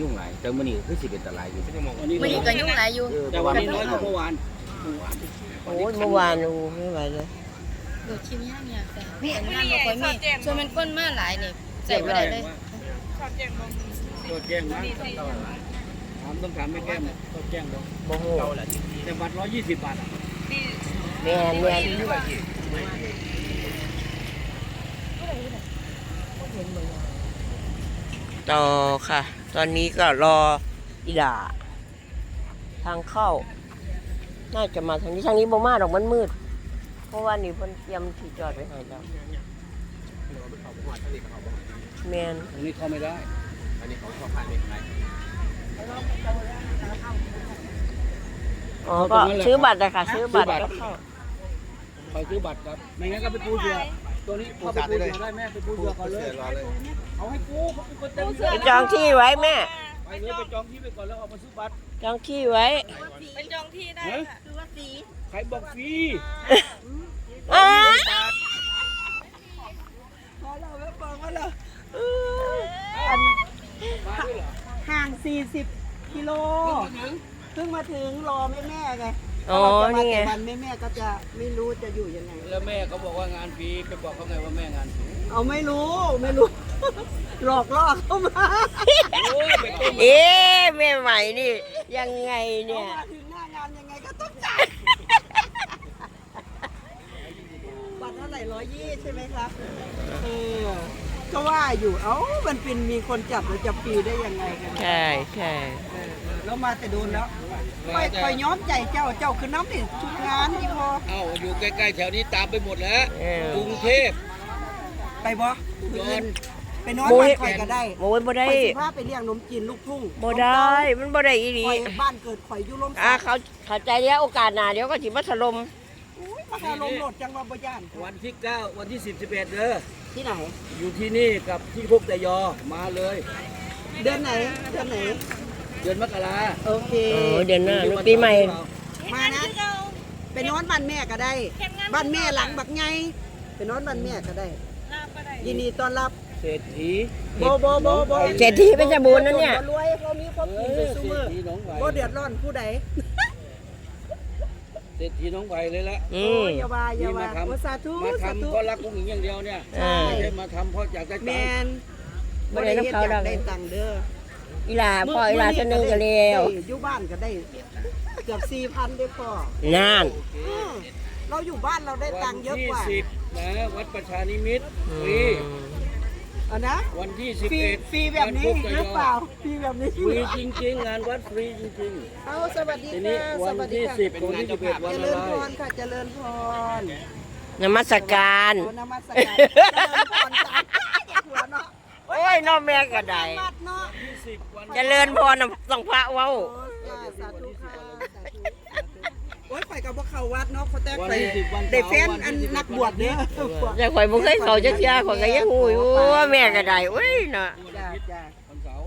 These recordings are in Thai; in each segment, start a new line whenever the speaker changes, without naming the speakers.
ยุ่งหลายแต่มื้อนี้คือสิเป็นตรายอยู่
วันนี้
วันนี้ก็ยุ่งหลายอยู่
เออ
แต่วันนี้น้อยกว่าเมื่อวาน
โอ้ยเมื่อวานโอ้ไม่ไหวเลย
โดดชิ้นย่างเนี่ยแต่เป็นงานบ่ค่อยมีส่วนมันก้นมาหลายนี่ใส่บ่ได้เลย
โดดแจ้งมาถามต้องถามไม่แก้มโดดแจ้งบ่
บ่ฮู้
แต่บัตรร้อยยี่สิบบาทอะ
แม่นแม่นต่อค่ะ ตอนนี้ก็รออีดาทางเข้า น่าจะมาทางนี้ทางนี้บ่มาดอกมันมืด เพราะว่านี่เพิ่นเตรียมที่จอดไว้ให้แล้วแม่น
ตรงนี้เข้าไม่ได้
อ๋อก็ซื้อบัตรเลยค่ะซื้อบัตรก็เข้า
ไปซื้อบัตรครับ ไม่งั้นก็ไปปูเสือ ตัวนี้เข้าไปปูเสือได้แม่ไปปูเสือก่อนเลยเอาให้ปูเขาปูเต็มเสือ
ไปจองที่ไว้แม่
ไปเลยไปจองที่ไปก่อนแล้วเอามาซื้อบัตร
จองที่ไว้
ไปจองที่ได้
ฮะ
คือว่าสี
ใครบอกฟรี
อ้า
พอเราไม่บอกว่าเรา
มาด้วยเหรอ
ห่าง40กิโลเพิ่งมาถึงรอแม่แม่ๆไง
อ๋อ
ถ้าเราจะมา
นี่ไง
แต่วันแม่แม่ๆก็จะไม่รู้จะอยู่ยังไง
แล้วแม่เขาบอกว่างานฟรีไปบอกเขาไงว่าแม่งานฟรี
เอาไม่รู้ไม่รู้ หลอกล่อเข้ามา
โอ้ยไปต้ม
เอ๊ะแม่ใหม่นี่ ยังไง
เขา
เนี่ย
มาถึงหน้างานยังไงก็ต้องจ่ายบัตรเท่าไหร่ร้อยยี่ใช่ไหมครับเออก็ว่าอยู่เอ้ามันเป็นมีคนจับแล้วจะฟรีได้ยังไงกัน
ใช่ใช่
เออแล้วมาแต่โดนแล้วไปคอยย้อมใจเจ้าเจ้าคือน้ำติดทุกงานที่พอ
เอ้าอยู่ใกล้ๆแถวนี้ตามไปหมดแล้ว
เออก
รุงเทพ
ไปบ่
อุดร
ไปนอน
โม
บ้าน
เฮ็ด
ข่อยก็ได้
โมยบ่ได้
ข่อยสิพาไปเลี้ยงนมจีนลูกทุ่ง
บ่ได้ มันบ่ได้อีหลี
ข่อยบ้านเกิดข่อยอยู่ลม
อะเขาเข้าใจแล้วโอกาสหน้าเดี๋ยวก็สิมาถล่ม
อุ้ยมาหาลมโหลดจังว่าบ่ย่าน
วันที่9วันที่10 11เด้อ
ที่ไหน
อยู่ที่นี่กับที่พุกแต่ยอมาเลย
เดือนไหน เดือนไหน
เดือนมกรา
โอเค
เออเดือนหน้าลูกปีใหม่
มานะ ไปนอนบ้านแม่ก็ได้ บ้านแม่หลังบักไงไปนอนบ้านแม่ก็ได้ ยินดีต้อนรับ
เศรษฐี
โบโบโบโบ
เศรษฐีเป็นจบูรณ์นั่นเนี่ย
บ่รวยเขามีครบ
เอ
กิน
อ
ไป
เศ
ซุ
ร
มื้อ
ษฐีน้องไหว
บ่เดือดร้อนผู้ใด
เศรษฐีน้องไหวเลยละ
อื
โอ้
ม
ยอย่าว่าอย่า
นี่
ว่า
มาทำ
โอ้สาธุ
มา
สาธุ
ทำเพราะรักกุ้งหญิงอย่างเดียวเนี่ย
อ่า
ไม่ใช่มาทำเพราะอยากได้
แม
ตังค์
น
บ่
บ่
ได้
ได้
น้ำ
เฮ็ด
เขา
อยา
ดอก
กได้ตังค์เด้อ
อีหลาพ่ออีหลาเสนอกันแล้ว
ได้อยู่บ้านก็ได้เกือบสี่พันได้พอนา
น
อืมเราอยู่บ้านเราได้ตังค์เยอะกว่า
วันที่10นะวัดประชานิมิตร
อื
ฟรี
ม
เอานะ
วันที่
ฟรี
11
ฟรีแบบนี้หรือเปล่าฟรีแบบนี้
ฟรีจริงๆ งานวัดฟรีจริง
เอาสวัสดี
ๆทีนี้
ค่ะ
วั
ส
น
วัสดี
ที่
ค่ะ
10วันที่11วัน
เจ
อะ
ริญ
ไร
พรค่ะเจริญพร
นมัสการ
โอ้นมัสการเจริญพรจ้าอย่าหัวเนาะ
โอ้ยน้องแม่ก็ได้
มัดเนาะ
20วัน
เจริญพรน่ะต้องพระเว้า
โอ้จ้าสาธุค่ะสาธุสาธุโอ้ยข่อยกับพวกเขาวัดเนาะเขาแต่
วัน
ไป
ที่10วัน
ได้
เสาร์
แฟนอันนักบวชเด้อ
แต่ข่อยบ่เคยเข้าจักเที่ยข่อยก็ยังหูอยู่ว่าแม่ก็ได้โอ้ยน่ะ
จ้าจ้า
วันเสาร์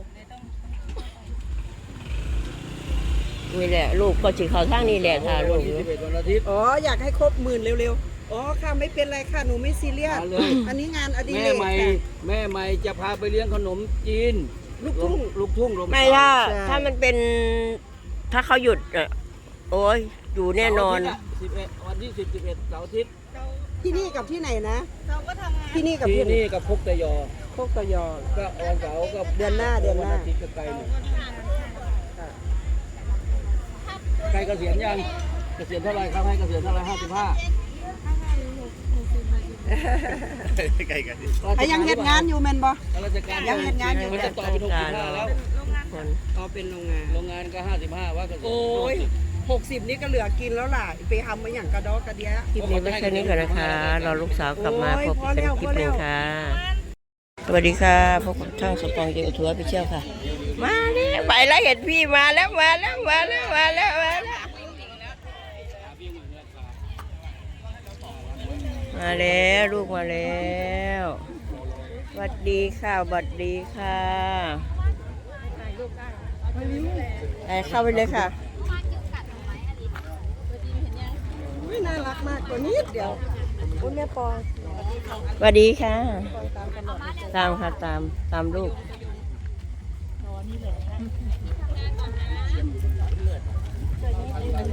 นี่แหละ ลูกก็สิเข้าทางนี้แหละค่ะลู
วัน
ก
ที่11วันอาทิตย์
อ๋ออยากให้ครบหมื่นเร็วๆ อ๋อค่ะไม่เป็นไรค่ะหนูไม่ซีเรียส
มาเลย
อันนี้งานอดิ
แม่
เรก
ใหม่
ค่ะ
แม่ใหม่จะพาไปเลี้ยงขนมจีน
ลูกทุ่ง
ลูกทุ่งลม
ไม่ถ้า
ใช่
ถ้ามันเป็นถ้าเขาหยุดอะโอ้ยอยู่แน่นอน
11วันที่10 11เสาร์อาทิตย์
ที่นี่กับที่ไหนนะ
เราก็ทำงาน
ที่นี่กับ
ที่
ที่ไหน
นี่กับพุกตะยอ
โคกตะยอ
ก็วันเสาร์ก็
เดือนหน้าเดือนหน้า
วัอาทิตย์ก็ไกลหน่อยใกล้เกษียณยังเกษียณเท่าไหร่ครับให้เกษียณเท่าไหร่ห้าสิบห้า
อะยังเฮ็ดงานอยู่แม่นบ่
ข้าราชการ
ยังเฮ็ดงานอยู่
มันจะต่อเป็นหกสิบห้าแล้ว
คน
อ๋อเป็นโรงงาน
โรงงานก็ห้าสิบห้าว่าเกษียณ
โอ้ยหกสิบนี่ก็เหลือกินแล้วล่ะ ไปทำมาอย่างกระดอกกระเดีย
คลิปนี้ไม่แค่นี้ก่อนนะคะรอลูกสาวกลับมาพบกันคลิปหนึ่งค่ะ สวัสดีค่ะพบกับช่างสปองเจอทัวร์ไปเที่ยวค่ะ มาแล้วไปแล้วเห็นพี่มาแล้วมาแล้วมาแล้วมาแล้ว มาแล้วมาแล้วลูกมาแล้วสวัสดีค่ะสวัสดีค่ะไปเข้าไปเลยค่ะ
อุ้ยน่ารักมากตัวนี้เดียวโอ้ยแม่ปอง
สวัสดีค่ะ
ปองตามตลอด
ตามค่ะตามตามลูก
นี่เลยนะ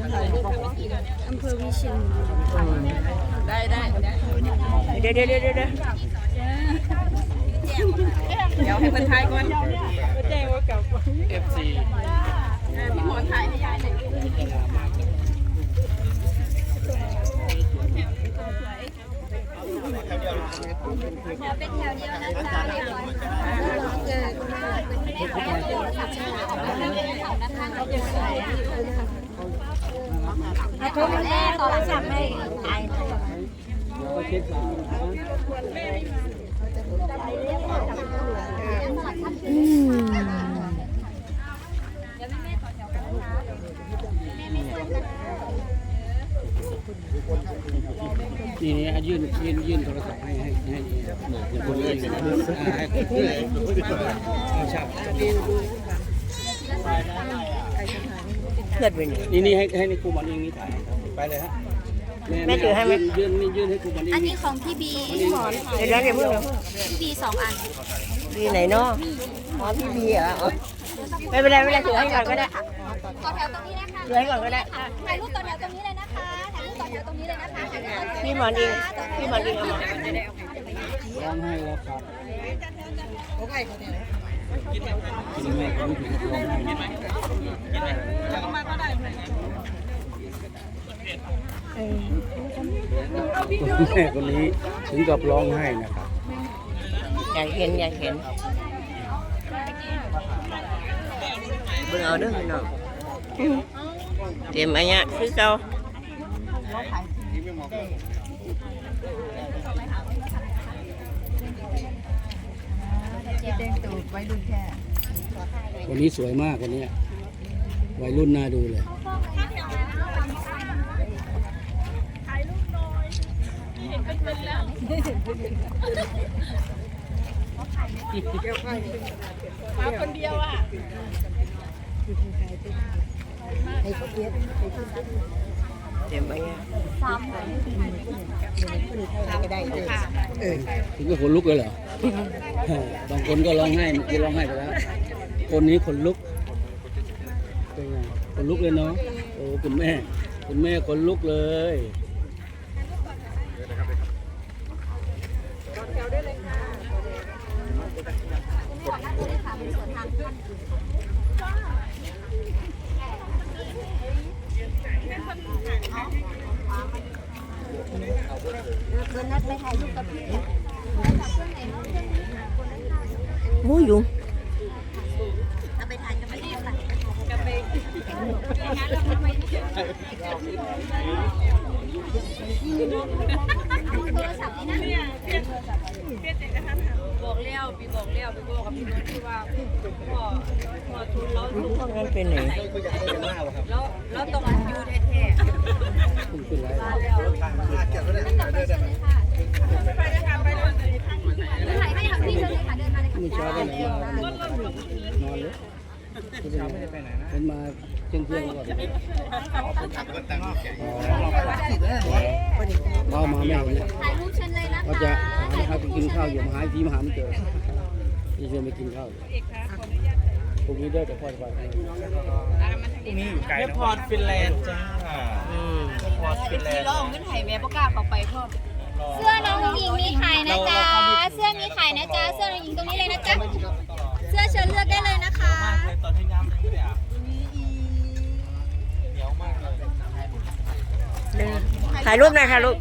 อำเภอวิเชียร
ได้ได้เดี๋ยวเดี๋ยวเดี๋ยวเดี๋ยว
เดี๋ยวให้คนไทยก่อน
เอฟซี
พี่หมอถ่ายให้ยายหน่อย
เราก็เช็คสามนะ ทีนี้ยื่นยื่นยื่นโทรศัพท์ให้ให้ให้ให้คนเลยให้คนเลยเอาชับ
เพื่อนไปนี่
นี่นี่ให้ให้ในครูหมอนเองนี่ถ่ายไปเลยฮะ
แม่ถือให้ไหม
ยื่นยื่นนี่ยื่นให้ครูหมอนเอง
อัน
นี้
ของพี่บี
เดี๋ยวเดี๋ยวเดี๋ยวเพิ่งเดี๋ยว
พี่บีสองอัน
พี่ไหนเนาะอ๋อพี่บีเหรออ๋อไม่เป็นไรไม่เป็นไรถือให้ก่อนก็ได้
ต่อแถวตรงนี้นะคะ
ถือให้ก่อนก็ได้
ถ่ายรูปต่อแถวตรงนี้เลยนะคะถ่ายรูปต่อแถวตรงนี้เลยนะคะถ่ายรูปต่อแถว
พี่หมอนเองพี่หมอนเองเอามา
ร้องให้แล้วครับโอเคกินไหมกินไหมกินไหม กินไหมแม่คนนี้ถึงกับร้องไห้นะครับ
อยากเห็นอยากเห็นเบิ่งเอาเด้อพี่น้องเตรียมอันเนี้ยคือเก่า
คนนี้สวยมากคนนี้วัยรุ่นน่าดูเลย มาคน
เตรียมอันเนี้ย
ถึงกับขนลุกเลยเหรอ บางคนก็ร้องไห้เมื่อกี้ร้องไห้ไปแล้ว คนนี้ขนลุก เป็นไง ขนลุกเลยเนาะ โอ้คุณแม่ คุณแม่ขนลุกเลย
หมูยุง
เอาไปถ่ายกันไปเรียกไป โทรศัพท์นี่นะ
บอกเลี้ยวพี่บอกเลี้ยวพี่บอกกับพี่นุ้ยที่ว่าพ่อพ่อทุนแล้ว
นั้นเป็นไหน
แล้วแล้วตรงนั้นอยู่แท้
คุณเป็นไร
ถ่ายให้ค่ะพี่เชิญเลยค่ะเดินมาเลยค่ะ
ไม่ช้าไปไหนอนเลยเช้าไม่ได้ไปไหนนะเป็นมา เที่ยงเที่ยงก่อนเข้ามาไม่เห็นเลย
ถ่ายรูปเชิญเลยนะคะ
ว่าจะหานกินข้าวอยู่มาหาทีมหาไม่เจอที่ชวนไปกินข้าวพรุ่งนี้ได้แต่พ่อจะไปให้
เนพอร์ตฟินแลนด์จ้า
อืม
พอฟินแลนด์
ร้องขึ้นไห้แม่ประกล้าเขาไปพ่อ
เสื้อน้องหญิงมีขายนะจ๊ะ เสื้อมีขายนะจ๊ะ เสื้อน้องหญิงตรงนี้เลยนะจ๊ะ เสื้อเชิญเลือกได้เลยนะคะ
ถ่ายรูปหน่อยค่ะลูก